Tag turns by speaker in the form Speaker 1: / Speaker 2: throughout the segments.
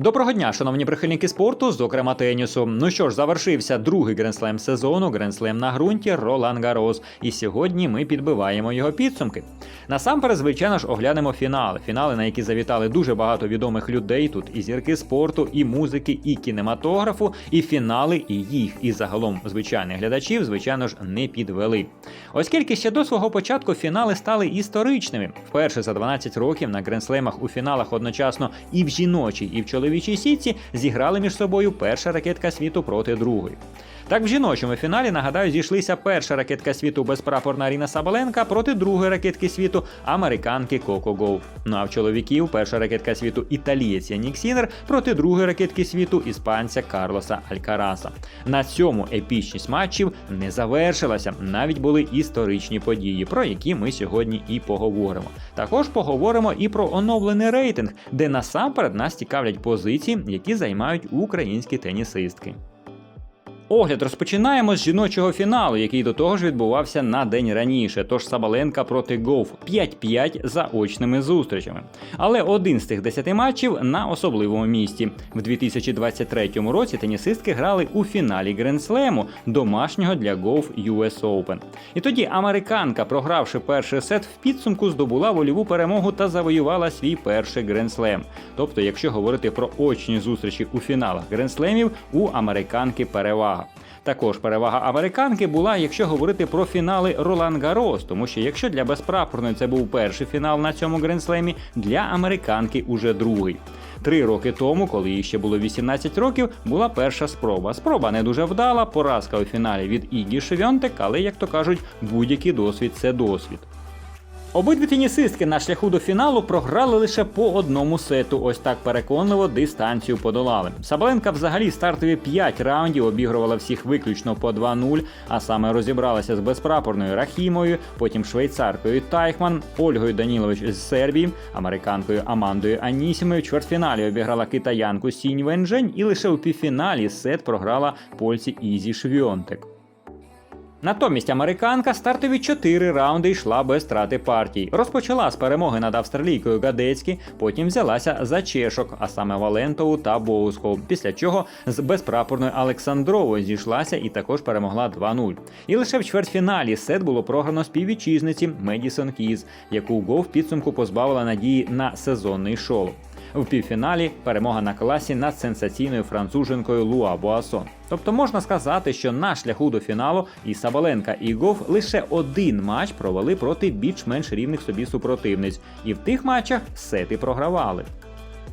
Speaker 1: Доброго дня, шановні прихильники спорту, зокрема тенісу. Ну що ж, завершився другий гренслем сезону, гренслем на ґрунті Ролан Гарос. І сьогодні ми підбиваємо його підсумки. Насамперед, звичайно ж, оглянемо фінали. Фінали, на які завітали дуже багато відомих людей. Тут і зірки спорту, і музики, і кінематографу, і фінали, і їх, і загалом звичайних глядачів, звичайно ж, не підвели. Оскільки ще до свого початку фінали стали історичними. Вперше за 12 років на гренслемах у фіналах одночасно і в жіночій, і в чоловічій сітці зіграли між собою перша ракетка світу проти другої. Так, в жіночому фіналі, нагадаю, зійшлися перша ракетка світу безпрапорна Аріна Сабаленка проти другої ракетки світу американки Коко Гоу. Ну а в чоловіків перша ракетка світу італієць Янік Сінер проти другої ракетки світу іспанця Карлоса Алькараса. На цьому епічність матчів не завершилася. Навіть були історичні події, про які ми сьогодні і поговоримо. Також поговоримо і про оновлений рейтинг, де насамперед нас цікавлять позиції, які займають українські тенісистки. Огляд розпочинаємо з жіночого фіналу, який до того ж відбувався на день раніше. Тож Сабаленка проти Гоуф 5-5 за очними зустрічами. Але один з цих 10 матчів на особливому місці. В 2023 році тенісистки грали у фіналі Гренслему домашнього для Гоуф US Open. І тоді американка, програвши перший сет, в підсумку здобула вольову перемогу та завоювала свій перший Гренслем. Тобто, якщо говорити про очні зустрічі у фіналах Гренслемів, у американки перевага. Також перевага американки була, якщо говорити про фінали Ролан Гарос, тому що якщо для безпрапорної це був перший фінал на цьому гренслемі, для американки уже другий. Три роки тому, коли їй ще було 18 років, була перша спроба. Спроба не дуже вдала, поразка у фіналі від Ігі Шевьонтек, але, як то кажуть, будь-який досвід це досвід. Обидві тенісистки на шляху до фіналу програли лише по одному сету. Ось так переконливо дистанцію подолали. Сабаленка взагалі стартові 5 раундів обігрувала всіх виключно по 2-0, а саме розібралася з безпрапорною Рахімою, потім швейцаркою Тайхман, Ольгою Данілович з Сербії, американкою Амандою Анісімою. В чвертьфіналі обіграла китаянку Сінь Венжень і лише у півфіналі сет програла польці Ізі Швьонтек. Натомість американка стартові 4 раунди йшла без страти партій. Розпочала з перемоги над австралійкою Гадецькі, потім взялася за чешок, а саме Валентову та Боусков. Після чого з безпрапорною Олександровою зійшлася і також перемогла 2-0. І лише в чвертьфіналі сет було програно співвітчизниці Медісон Кіз, яку Го в підсумку позбавила надії на сезонний шоу. В півфіналі перемога на класі над сенсаційною француженкою Луа Буасон. Тобто можна сказати, що на шляху до фіналу і Сабаленка, і Гоф лише один матч провели проти більш-менш рівних собі супротивниць, і в тих матчах сети програвали.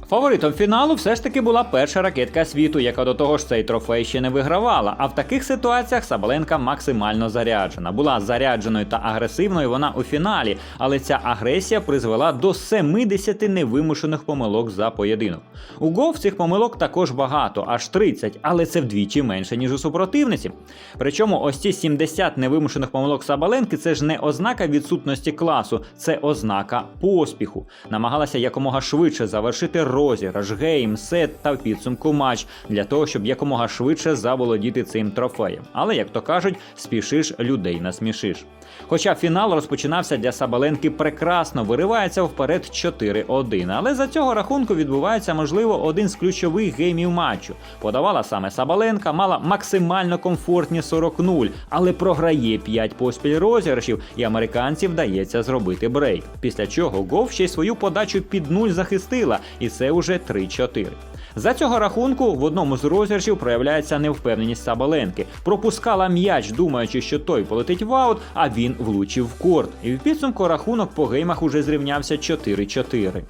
Speaker 1: Фаворитом фіналу все ж таки була перша ракетка світу, яка до того ж цей трофей ще не вигравала. А в таких ситуаціях Сабаленка максимально заряджена. Була зарядженою та агресивною вона у фіналі, але ця агресія призвела до 70 невимушених помилок за поєдинок. У Гов цих помилок також багато, аж 30, але це вдвічі менше, ніж у супротивниці. Причому ось ці 70 невимушених помилок Сабаленки це ж не ознака відсутності класу, це ознака поспіху. Намагалася якомога швидше завершити розіграш, гейм, сет та підсумку матч для того, щоб якомога швидше заволодіти цим трофеєм. Але, як то кажуть, спішиш людей насмішиш. Хоча фінал розпочинався для Сабаленки прекрасно, виривається вперед 4-1. Але за цього рахунку відбувається, можливо, один з ключових геймів матчу. Подавала саме Сабаленка, мала максимально комфортні 40-0, але програє 5 поспіль розіграшів, і американці вдається зробити брейк. Після чого Гов ще й свою подачу під нуль захистила, і це уже 3-4. За цього рахунку в одному з розіграшів проявляється невпевненість Сабаленки. Пропускала м'яч, думаючи, що той полетить в аут, а він влучив в корт. І в підсумку рахунок по геймах уже зрівнявся 4-4.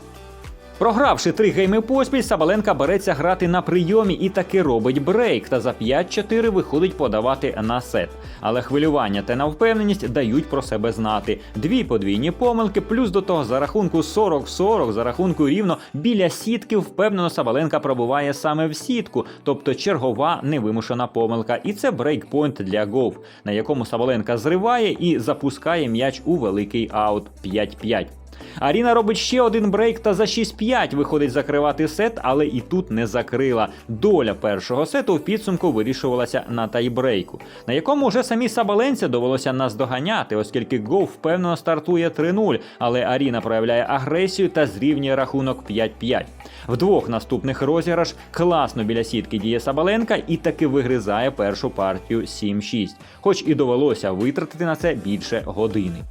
Speaker 1: Програвши три гейми поспіль, Сабаленка береться грати на прийомі і таки робить брейк, та за 5-4 виходить подавати на сет. Але хвилювання та невпевненість дають про себе знати. Дві подвійні помилки, плюс до того за рахунку 40-40, за рахунку рівно біля сітки, впевнено Сабаленка пробуває саме в сітку, тобто чергова невимушена помилка. І це брейкпойнт для Гов, на якому Сабаленка зриває і запускає м'яч у великий аут 5-5. Аріна робить ще один брейк та за 6-5 виходить закривати сет, але і тут не закрила. Доля першого сету в підсумку вирішувалася на тайбрейку, на якому вже самі Сабаленці довелося наздоганяти, оскільки Гоу впевнено стартує 3-0, але Аріна проявляє агресію та зрівнює рахунок 5-5. В двох наступних розіграш класно біля сітки діє Сабаленка і таки вигризає першу партію 7-6, хоч і довелося витратити на це більше години.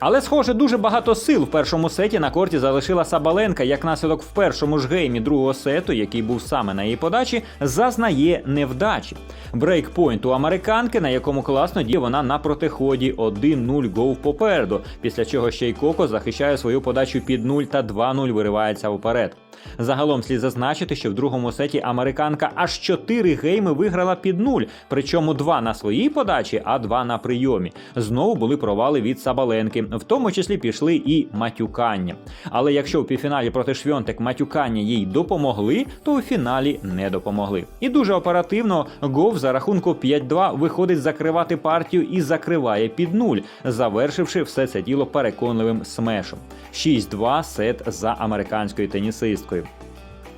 Speaker 1: Але, схоже, дуже багато сил в першому сеті на корті залишила Сабаленка, як наслідок в першому ж геймі другого сету, який був саме на її подачі, зазнає невдачі. Брейкпойнт у американки, на якому класно діє вона на протиході 1-0 гол попереду, після чого ще й Коко захищає свою подачу під 0 та 2-0 виривається вперед. Загалом слід зазначити, що в другому сеті американка аж 4 гейми виграла під 0, причому 2 на своїй подачі, а 2 на прийомі. Знову були провали від Сабаленки, в тому числі пішли і матюкання. Але якщо у півфіналі проти Швьонтек матюкання їй допомогли, то у фіналі не допомогли. І дуже оперативно Гов за рахунку 5-2 виходить закривати партію і закриває під 0, завершивши все це діло переконливим смешом. 6-2 сет за американською тенісисткою.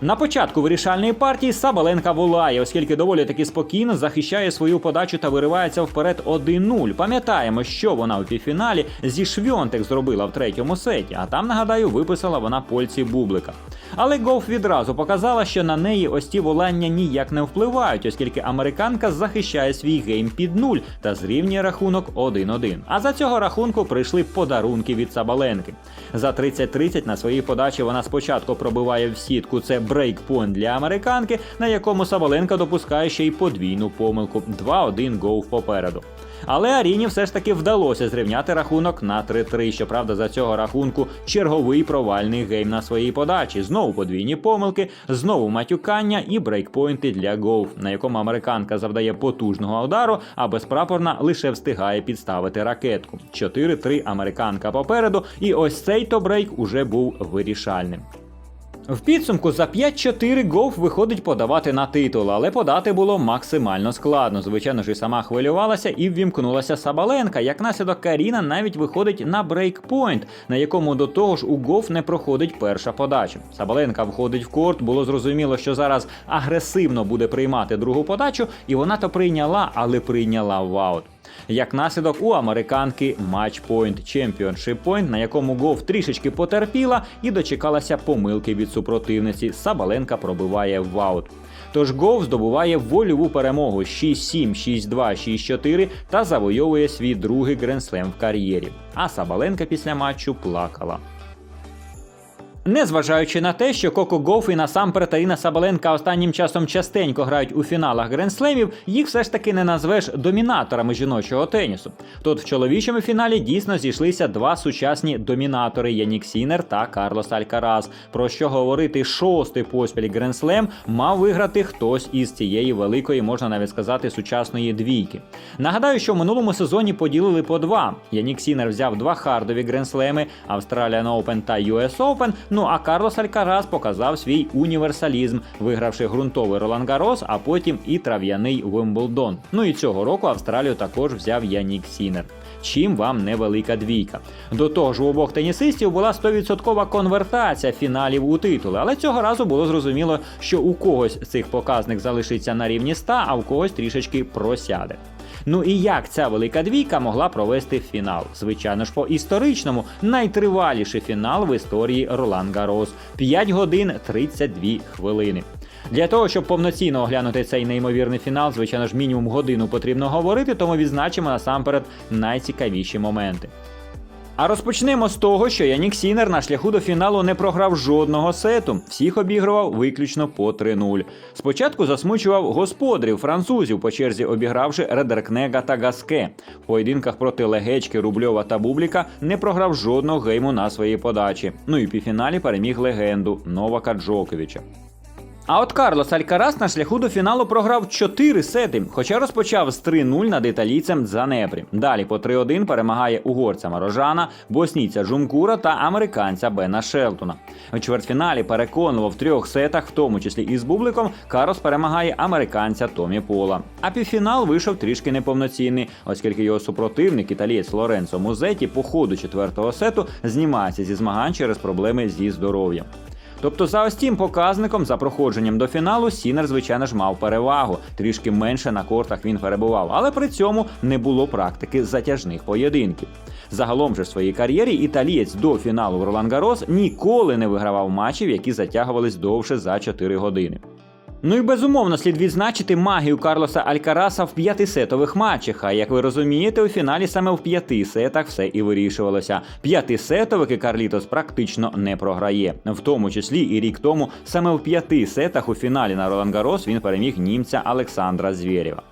Speaker 1: На початку вирішальної партії Сабаленка волає, оскільки доволі таки спокійно захищає свою подачу та виривається вперед 1-0. Пам'ятаємо, що вона у півфіналі зі Швьонтек зробила в третьому сеті, а там, нагадаю, виписала вона польці Бублика. Але Гоф відразу показала, що на неї ось ті волання ніяк не впливають, оскільки американка захищає свій гейм під 0 та зрівнює рахунок 1-1. А за цього рахунку прийшли подарунки від Сабаленки. За 30-30 на своїй подачі вона спочатку пробиває в сітку. Це брейкпойнт для американки, на якому Сабаленка допускає ще й подвійну помилку 2-1 гол попереду. Але Аріні все ж таки вдалося зрівняти рахунок на 3-3. Щоправда, за цього рахунку черговий провальний гейм на своїй подачі. Знову подвійні помилки, знову матюкання і брейкпойнти для Гоуф, на якому американка завдає потужного удару, а безпрапорна лише встигає підставити ракетку. 4-3 американка попереду, і ось цей то брейк уже був вирішальним. В підсумку за 5-4 Гоф виходить подавати на титул, але подати було максимально складно. Звичайно ж, і сама хвилювалася і ввімкнулася Сабаленка. Як наслідок Каріна навіть виходить на брейкпойнт, на якому до того ж у Гоф не проходить перша подача. Сабаленка входить в корт, було зрозуміло, що зараз агресивно буде приймати другу подачу, і вона то прийняла, але прийняла в аут. Як наслідок у американки матчпойнт Championship Point, на якому гов трішечки потерпіла і дочекалася помилки від супротивниці. Сабаленка пробиває в аут. Тож гов здобуває вольову перемогу 6-7, 6-2, 6-4 та завойовує свій другий гренслем в кар'єрі. А Сабаленка після матчу плакала. Незважаючи на те, що Коко Гоф і насамперед Аріна Сабаленка останнім часом частенько грають у фіналах гренслемів, їх все ж таки не назвеш домінаторами жіночого тенісу. Тут в чоловічому фіналі дійсно зійшлися два сучасні домінатори Янік Сінер та Карлос Алькараз. Про що говорити шостий поспіль гренслем мав виграти хтось із цієї великої, можна навіть сказати, сучасної двійки. Нагадаю, що в минулому сезоні поділили по два. Янік Сінер взяв два хардові гренслеми Australian Open та US Open. Ну а Карлос Алькарас показав свій універсалізм, вигравши ґрунтовий Ролан Гарос, а потім і трав'яний Вимблдон. Ну і цього року Австралію також взяв Янік Сінер. Чим вам невелика двійка. До того ж, у обох тенісистів була 100% конвертація фіналів у титули, але цього разу було зрозуміло, що у когось цих показник залишиться на рівні 100, а у когось трішечки просяде. Ну і як ця велика двійка могла провести фінал? Звичайно ж, по історичному найтриваліший фінал в історії Ролан Гарос 5 годин 32 хвилини. Для того, щоб повноцінно оглянути цей неймовірний фінал, звичайно ж, мінімум годину потрібно говорити, тому відзначимо насамперед найцікавіші моменти. А розпочнемо з того, що Янік Сінер на шляху до фіналу не програв жодного сету, всіх обігрував виключно по 3-0. Спочатку засмучував господарів французів, по черзі обігравши Редеркнега та Гаске. В поєдинках проти Легечки, Рубльова та Бубліка не програв жодного гейму на своїй подачі. Ну і в півфіналі переміг легенду Новака Джоковича. А от Карлос Алькарас на шляху до фіналу програв 4 сети, хоча розпочав з 3-0 над італійцем Дзанепрі. Далі по 3-1 перемагає угорця Марожана, боснійця Жумкура та американця Бена Шелтона. У чвертьфіналі переконливо в трьох сетах, в тому числі і з бубликом, Карлос перемагає американця Томі Пола. А півфінал вийшов трішки неповноцінний, оскільки його супротивник, італієць Лоренцо Музеті, по ходу четвертого сету знімається зі змагань через проблеми зі здоров'ям. Тобто за ось цим показником за проходженням до фіналу Сінер, звичайно ж, мав перевагу. Трішки менше на кортах він перебував, але при цьому не було практики затяжних поєдинків. Загалом же в своїй кар'єрі італієць до фіналу Ролан Гарос ніколи не вигравав матчів, які затягувались довше за 4 години. Ну і безумовно слід відзначити магію Карлоса Алькараса в п'ятисетових матчах. А як ви розумієте, у фіналі саме в п'яти сетах все і вирішувалося. П'ятисетовики Карлітос практично не програє. В тому числі і рік тому саме в п'яти сетах у фіналі на Ролангарос він переміг німця Олександра Звєрєва.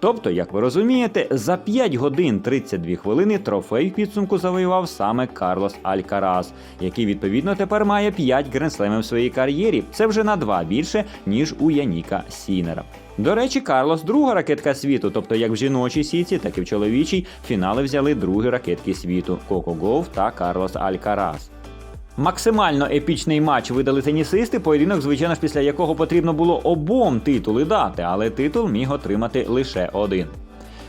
Speaker 1: Тобто, як ви розумієте, за 5 годин 32 хвилини трофей в підсумку завоював саме Карлос Алькарас, який відповідно тепер має 5 гренслемів в своїй кар'єрі. Це вже на 2 більше, ніж у Яніка Сінера. До речі, Карлос друга ракетка світу, тобто як в жіночій сіці, так і в чоловічій, фінали взяли другі ракетки світу Коко Гов та Карлос Алькарас. Максимально епічний матч видали тенісисти, поєдинок, звичайно ж, після якого потрібно було обом титули дати, але титул міг отримати лише один.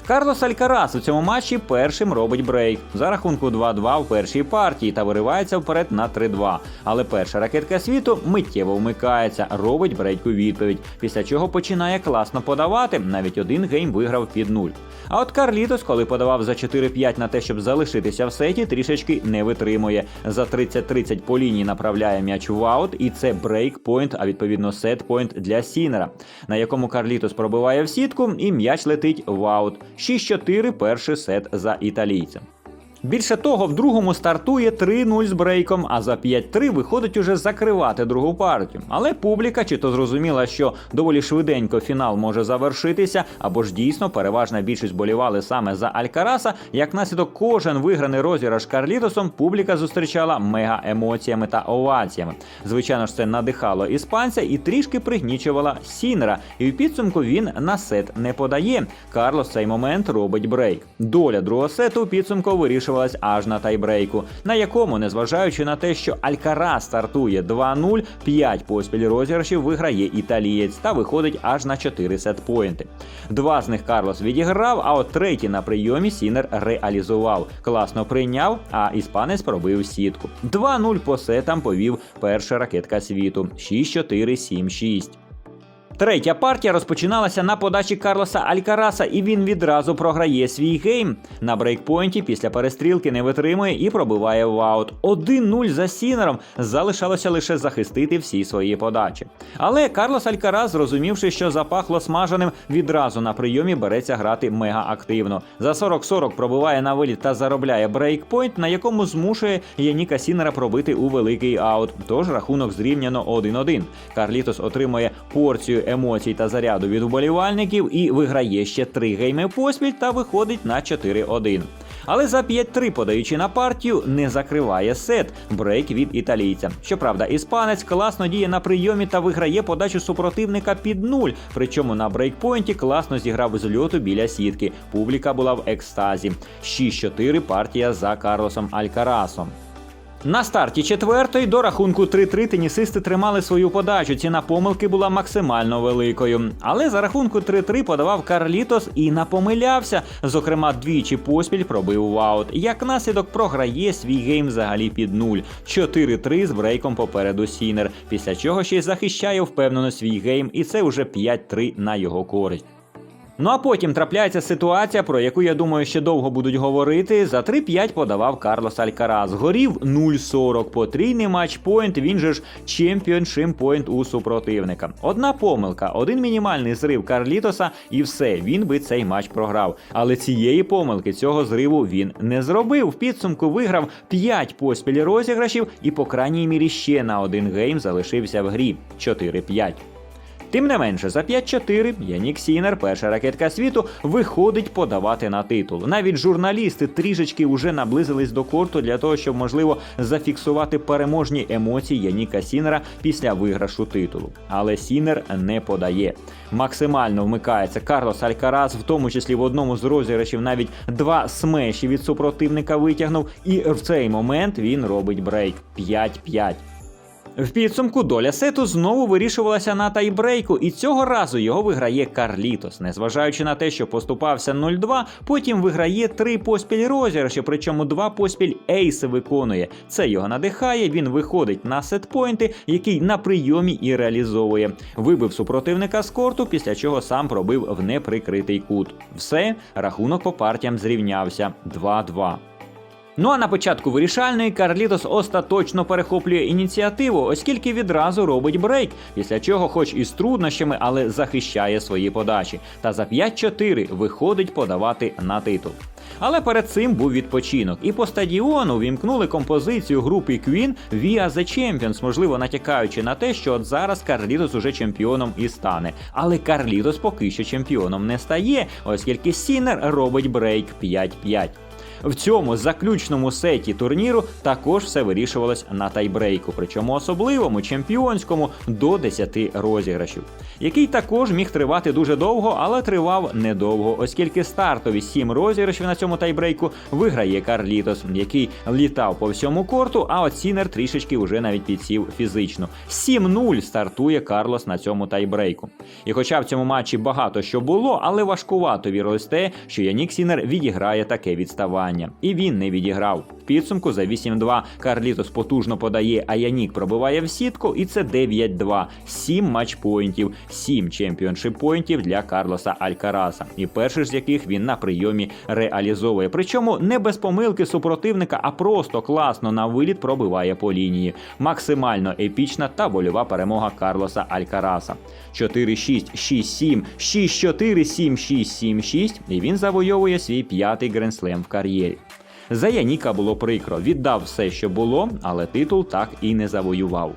Speaker 1: Карлос Алькарас у цьому матчі першим робить брейк за рахунку 2-2 в першій партії та виривається вперед на 3-2. Але перша ракетка світу миттєво вмикається, робить брейк у відповідь, після чого починає класно подавати. Навіть один гейм виграв під нуль. А от Карлітос, коли подавав за 4-5 на те, щоб залишитися в сеті, трішечки не витримує. За 30-30 по лінії направляє м'яч в аут, і це брейк-пойнт, а відповідно сет-пойнт для Сінера, на якому Карлітос пробиває в сітку, і м'яч летить в аут. 6-4 перший сет за італійцем. Більше того, в другому стартує 3-0 з брейком, а за 5-3 виходить уже закривати другу партію. Але публіка чи то зрозуміла, що доволі швиденько фінал може завершитися, або ж дійсно переважна більшість болівали саме за Алькараса. Як наслідок кожен виграний розіграш Карлітосом, публіка зустрічала мега емоціями та оваціями. Звичайно ж, це надихало іспанця і трішки пригнічувала Сінера. І в підсумку він на сет не подає. Карлос цей момент робить брейк. Доля другого сету підсумку вирішує вирішувалась аж на тайбрейку, на якому, незважаючи на те, що Алькара стартує 2-0, 5 поспіль розіграшів виграє італієць та виходить аж на 4 сетпоінти. Два з них Карлос відіграв, а от третій на прийомі Сінер реалізував. Класно прийняв, а іспанець пробив сітку. 2-0 по сетам повів перша ракетка світу 6-4-7-6. Третя партія розпочиналася на подачі Карлоса Алькараса, і він відразу програє свій гейм. На брейкпойнті після перестрілки не витримує і пробиває в аут. 1-0 за Сінером. Залишалося лише захистити всі свої подачі. Але Карлос Алькарас, зрозумівши, що запахло смаженим, відразу на прийомі береться грати мега активно. За 40-40 пробиває на виліт та заробляє брейкпойнт, на якому змушує Яніка Сінера пробити у великий аут. Тож рахунок зрівняно 1-1. Карлітос отримує порцію емоцій та заряду від вболівальників і виграє ще три гейми поспіль та виходить на 4-1. Але за 5-3, подаючи на партію, не закриває сет брейк від італійця. Щоправда, іспанець класно діє на прийомі та виграє подачу супротивника під нуль. Причому на брейкпойнті класно зіграв з льоту біля сітки. Публіка була в екстазі. 6-4 партія за Карлосом Алькарасом. На старті четвертої до рахунку 3-3 тенісисти тримали свою подачу. Ціна помилки була максимально великою. Але за рахунку 3-3 подавав Карлітос і напомилявся. Зокрема, двічі поспіль пробив в аут. Як наслідок програє свій гейм взагалі під нуль. 4-3 з брейком попереду Сінер. Після чого ще й захищає впевнено свій гейм, і це вже 5-3 на його користь. Ну а потім трапляється ситуація, про яку я думаю, ще довго будуть говорити. За 3-5 подавав Карлос Алькарас. Горів 0-40. Потрійний матчпойнт, він же ж чемпіон шимпойнт у супротивника. Одна помилка, один мінімальний зрив Карлітоса, і все, він би цей матч програв. Але цієї помилки цього зриву він не зробив. В підсумку виграв 5 поспіль розіграшів і, по крайній мірі, ще на один гейм залишився в грі 4-5. Тим не менше, за 5-4 Янік Сінер, перша ракетка світу, виходить подавати на титул. Навіть журналісти трішечки вже наблизились до корту для того, щоб можливо зафіксувати переможні емоції Яніка Сінера після виграшу титулу. Але Сінер не подає. Максимально вмикається Карлос Алькарас, в тому числі в одному з розіграшів навіть два смеші від супротивника витягнув. І в цей момент він робить брейк 5-5. В підсумку доля сету знову вирішувалася на тайбрейку, і цього разу його виграє Карлітос. Незважаючи на те, що поступався 0-2, потім виграє три поспіль розіграші, причому два поспіль ейси виконує. Це його надихає. Він виходить на сетпойнти, який на прийомі і реалізовує. Вибив супротивника з корту, після чого сам пробив в неприкритий кут. Все, рахунок по партіям зрівнявся 2-2. Ну а на початку вирішальної Карлітос остаточно перехоплює ініціативу, оскільки відразу робить брейк, після чого, хоч і з труднощами, але захищає свої подачі. Та за 5-4 виходить подавати на титул. Але перед цим був відпочинок, і по стадіону вімкнули композицію групи Queen Via the Champions, можливо, натякаючи на те, що от зараз Карлітос уже чемпіоном і стане. Але Карлітос поки що чемпіоном не стає, оскільки Сінер робить брейк 5-5. В цьому заключному сеті турніру також все вирішувалось на тайбрейку, причому особливому чемпіонському до 10 розіграшів, який також міг тривати дуже довго, але тривав недовго, оскільки стартові 7 розіграшів на цьому тайбрейку виграє Карлітос, який літав по всьому корту, а от Сінер трішечки вже навіть підсів фізично. 7-0 стартує Карлос на цьому тайбрейку. І хоча в цьому матчі багато що було, але важкувато вірилось те, що Янік Сінер відіграє таке відставання. І він не відіграв. Підсумку за 8-2 Карлітос потужно подає, а Янік пробиває в сітку, і це 9-2. 7 матчпоінтів, 7 чемпіоншип поінтів для Карлоса Алькараса. І перший з яких він на прийомі реалізовує. Причому не без помилки супротивника, а просто класно на виліт пробиває по лінії. Максимально епічна та больова перемога Карлоса Алькараса. 4-6, 6-7, 6-4, 7-6, 7-6. І він завойовує свій п'ятий гренслем в кар'єрі. За Яніка було прикро, віддав все, що було, але титул так і не завоював.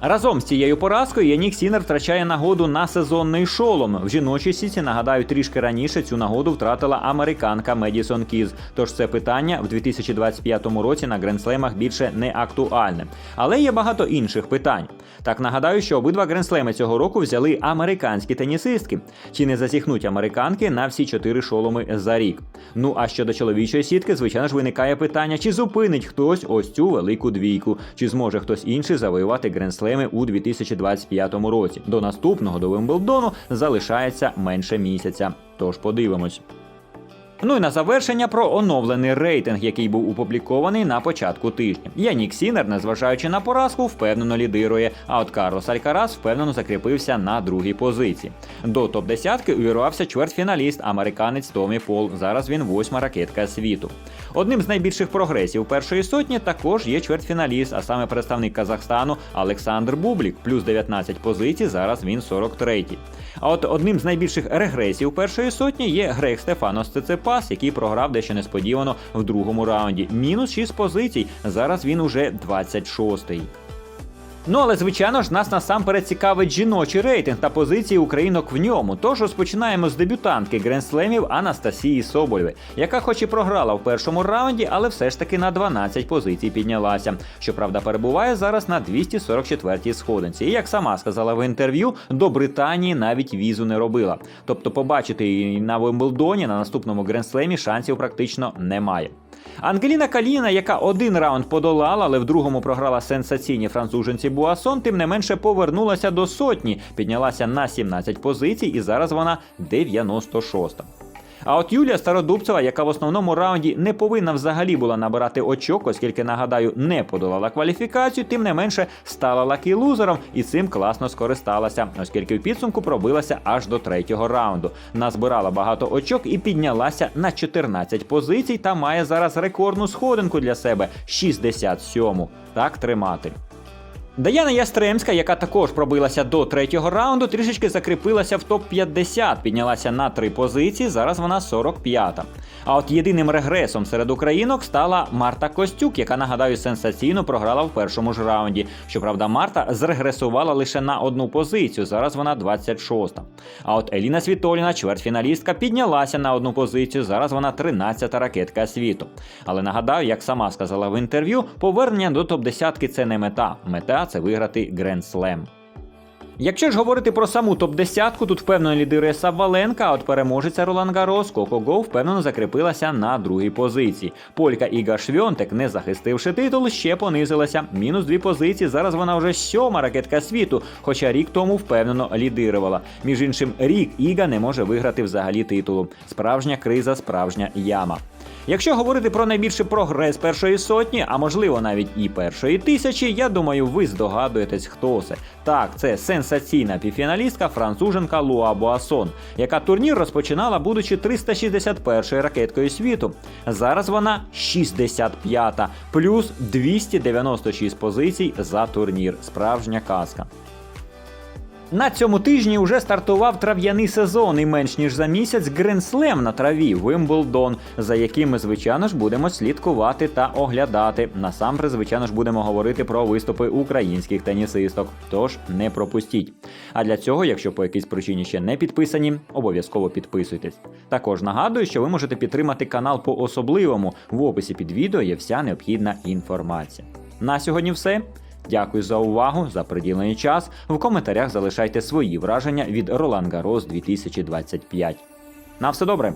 Speaker 1: Разом з цією поразкою Янік Сінер втрачає нагоду на сезонний шолом. В жіночій сіті, нагадаю, трішки раніше цю нагоду втратила американка Медісон Кіз. Тож це питання в 2025 році на гренслемах більше не актуальне. Але є багато інших питань. Так нагадаю, що обидва гренслеми цього року взяли американські тенісистки. Чи не засіхнуть американки на всі чотири шоломи за рік? Ну а щодо чоловічої сітки, звичайно ж, виникає питання, чи зупинить хтось ось цю велику двійку, чи зможе хтось інший завоювати гренслеми у 2025 році. До наступного до Вимблдону залишається менше місяця. Тож подивимось. Ну і на завершення про оновлений рейтинг, який був опублікований на початку тижня. Янік Сінер, незважаючи на поразку, впевнено лідирує. А от Карлос Алькарас впевнено закріпився на другій позиції. До топ 10 увірвався чвертьфіналіст, американець Томі Пол. Зараз він восьма ракетка світу. Одним з найбільших прогресів першої сотні також є чвертьфіналіст, а саме представник Казахстану Олександр Бублік, плюс 19 позицій. Зараз він 43-й. А от одним з найбільших регресів першої сотні є грек Стефанос Цицепас, який програв дещо несподівано в другому раунді. Мінус 6 позицій. Зараз він уже 26-й. Ну але звичайно ж нас насамперед цікавить жіночий рейтинг та позиції українок в ньому. Тож розпочинаємо з дебютантки гренслемів Анастасії Соболєвої, яка хоч і програла в першому раунді, але все ж таки на 12 позицій піднялася. Щоправда, перебуває зараз на 244-й сходинці. І як сама сказала в інтерв'ю, до Британії навіть візу не робила. Тобто, побачити її на Вимблдоні на наступному гренслемі шансів практично немає. Ангеліна Каліна, яка один раунд подолала, але в другому програла сенсаційні француженці Буасон, тим не менше повернулася до сотні, піднялася на 17 позицій, і зараз вона 96-та. А от Юлія Стародубцева, яка в основному раунді не повинна взагалі була набирати очок, оскільки, нагадаю, не подолала кваліфікацію, тим не менше стала лакі-лузером і цим класно скористалася, оскільки в підсумку пробилася аж до третього раунду. Назбирала багато очок і піднялася на 14 позицій та має зараз рекордну сходинку для себе 67. Так тримати. Даяна Ястремська, яка також пробилася до третього раунду, трішечки закріпилася в топ-50, піднялася на три позиції. Зараз вона 45-та. А от єдиним регресом серед українок стала Марта Костюк, яка нагадаю сенсаційно програла в першому ж раунді. Щоправда, Марта зрегресувала лише на одну позицію. Зараз вона 26-та. А от Еліна Світоліна, чвертьфіналістка, піднялася на одну позицію. Зараз вона 13-та ракетка світу. Але нагадаю, як сама сказала в інтерв'ю, повернення до топ-10 це не мета. Мета це виграти Гренд Слем. Якщо ж говорити про саму топ-10, тут впевнено лідирує Савваленка, а от переможеця Ролан Гарос Коко Гоу впевнено закріпилася на другій позиції. Полька Іга Швьонтек, не захистивши титул, ще понизилася. Мінус дві позиції. Зараз вона вже сьома ракетка світу, хоча рік тому впевнено лідирувала. Між іншим, рік Іга не може виграти взагалі титулу. Справжня криза, справжня яма. Якщо говорити про найбільший прогрес першої сотні, а можливо навіть і першої тисячі, я думаю, ви здогадуєтесь, хто це. Так, це сенсаційна півфіналістка француженка Луа Буасон, яка турнір розпочинала, будучи 361 ракеткою світу. Зараз вона 65-та, плюс 296 позицій за турнір. Справжня казка. На цьому тижні вже стартував трав'яний сезон, і менш ніж за місяць гренслем на траві Вимблдон, за яким ми, звичайно ж, будемо слідкувати та оглядати. Насамперед, звичайно ж, будемо говорити про виступи українських тенісисток. Тож не пропустіть. А для цього, якщо по якійсь причині ще не підписані, обов'язково підписуйтесь. Також нагадую, що ви можете підтримати канал по особливому. В описі під відео є вся необхідна інформація. На сьогодні все. Дякую за увагу, за приділений час. В коментарях залишайте свої враження від Ролан Гарос 2025. На все добре!